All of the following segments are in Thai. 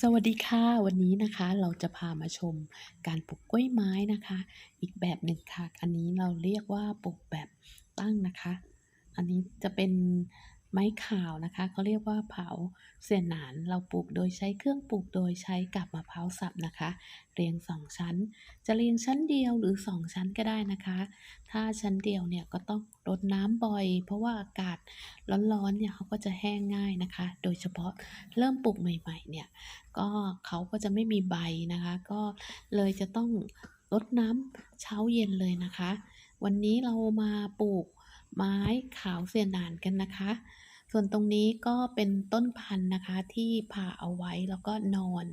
สวัสดีค่ะ วันนี้นะคะเราจะพามาชมการปลูกกล้วยไม้นะคะ อีกแบบหนึ่งค่ะ อันนี้เราเรียกว่าปลูกแบบตั้งนะคะ อันนี้จะเป็น ไม้ข่าวนะคะเขาเรียกว่าเผาเสียนหนาน เราปลูกโดยใช้เครื่องปลูกโดยใช้กับมะพร้าวสับนะคะ เรียง 2 ชั้น จะเรียงชั้นเดียวหรือ 2 ชั้นก็ได้นะคะ ถ้าชั้นเดียวเนี่ยก็ต้องรดน้ำบ่อย เพราะว่าอากาศร้อนๆเนี่ยเขาก็จะแห้งง่ายนะคะ โดยเฉพาะเริ่มปลูกใหม่ๆเนี่ยก็เขาก็จะไม่มีใบนะคะ ก็เลยจะต้องรดน้ำเช้าเย็นเลยนะคะ วันนี้เรามาปลูกไม้ขาวเสียนหนานกันนะคะ ส่วนตรงนี้ก็เป็นต้นพันธุ์นะคะที่ผ่าเอาไว้แล้วก็นอน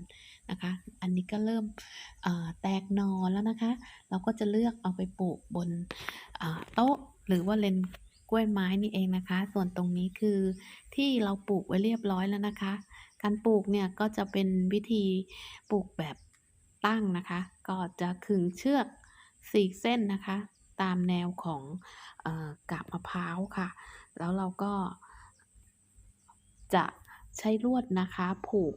นะคะ อันนี้ก็เริ่มแตกนอนแล้วนะคะ เราก็จะเลือกเอาไปปลูกบนโต๊ะหรือว่าเลนกล้วยไม้นี่เองนะคะ ส่วนตรงนี้คือที่เราปลูกไว้เรียบร้อยแล้วนะคะ การปลูกเนี่ยก็จะเป็นวิธีปลูกแบบตั้งนะคะ ก็จะขึงเชือก4เส้นนะคะ ตามแนวของออกาบมะพร้าวค่ะ แล้วเราก็ จะใช้ลวดนะคะผูก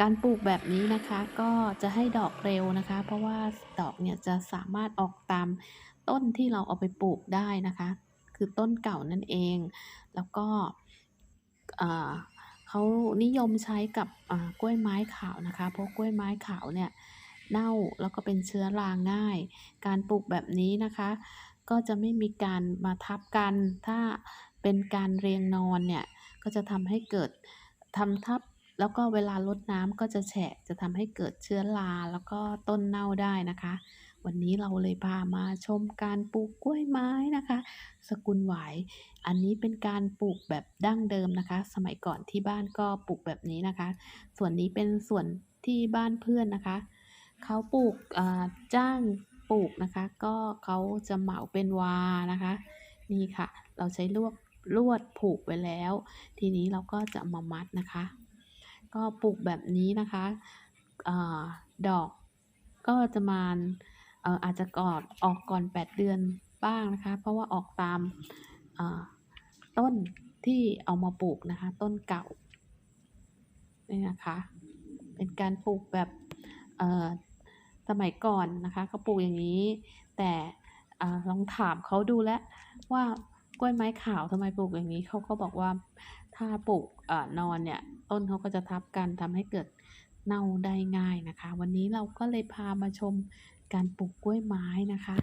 การปลูกแบบนี้นะคะก็จะให้ดอกเร็วนะคะ เพราะว่าดอกเนี่ยจะสามารถออกตามต้นที่เราเอาไปปลูกได้นะคะ คือต้นเก่านั่นเอง แล้วก็เขานิยมใช้กับกล้วยไม้ขาวนะคะ เพราะกล้วยไม้ขาวเนี่ยเน่าแล้วก็เป็นเชื้อราง่าย การปลูกแบบนี้นะคะ ก็จะไม่มีการมาทับกัน ถ้าเป็นการเรียงนอนเนี่ย ก็จะทำให้เกิดทำทับ แล้วก็เวลารดน้ำก็จะแฉะ จะทำให้เกิดเชื้อราแล้วก็ต้นเน่าได้นะคะ วันนี้เราเลยพามาชมการปลูกกล้วยไม้นะคะ สกุลหวาย อันนี้เป็นการปลูกแบบดั้งเดิมนะคะ สมัยก่อนที่บ้านก็ปลูกแบบนี้นะคะ ส่วนนี้เป็นส่วนที่บ้านเพื่อนนะคะ เขาปลูกอ่าจ้าง ปลูกนะคะ ก็เขาจะเหมาเป็นวานะคะ นี่ค่ะ เราใช้ลวดลวดผูกไว้แล้ว ทีนี้เราก็จะมามัดนะคะ ก็ปลูกแบบนี้นะคะอดอกก็จะมาอาจจะกอดออกก่อน 8 เดือนบ้างนะคะ เพราะว่าออกตามาต้นที่เอามาปลูกนะคะ ต้นเก่านี่นะคะ เป็นการปลูกแบบ สมัยก่อนนะคะเขาปลูกอย่างนี้ แต่ลองถามเขาดูแล้วว่ากล้วยไม้ขาวทำไมปลูกอย่างนี้เขาก็บอกว่าถ้าปลูกอนอนเนี่ยต้นเขาก็จะทับกันทำให้เกิดเน่าได้ง่ายนะคะ วันนี้เราก็เลยพามาชมการปลูกกล้วยไม้นะคะ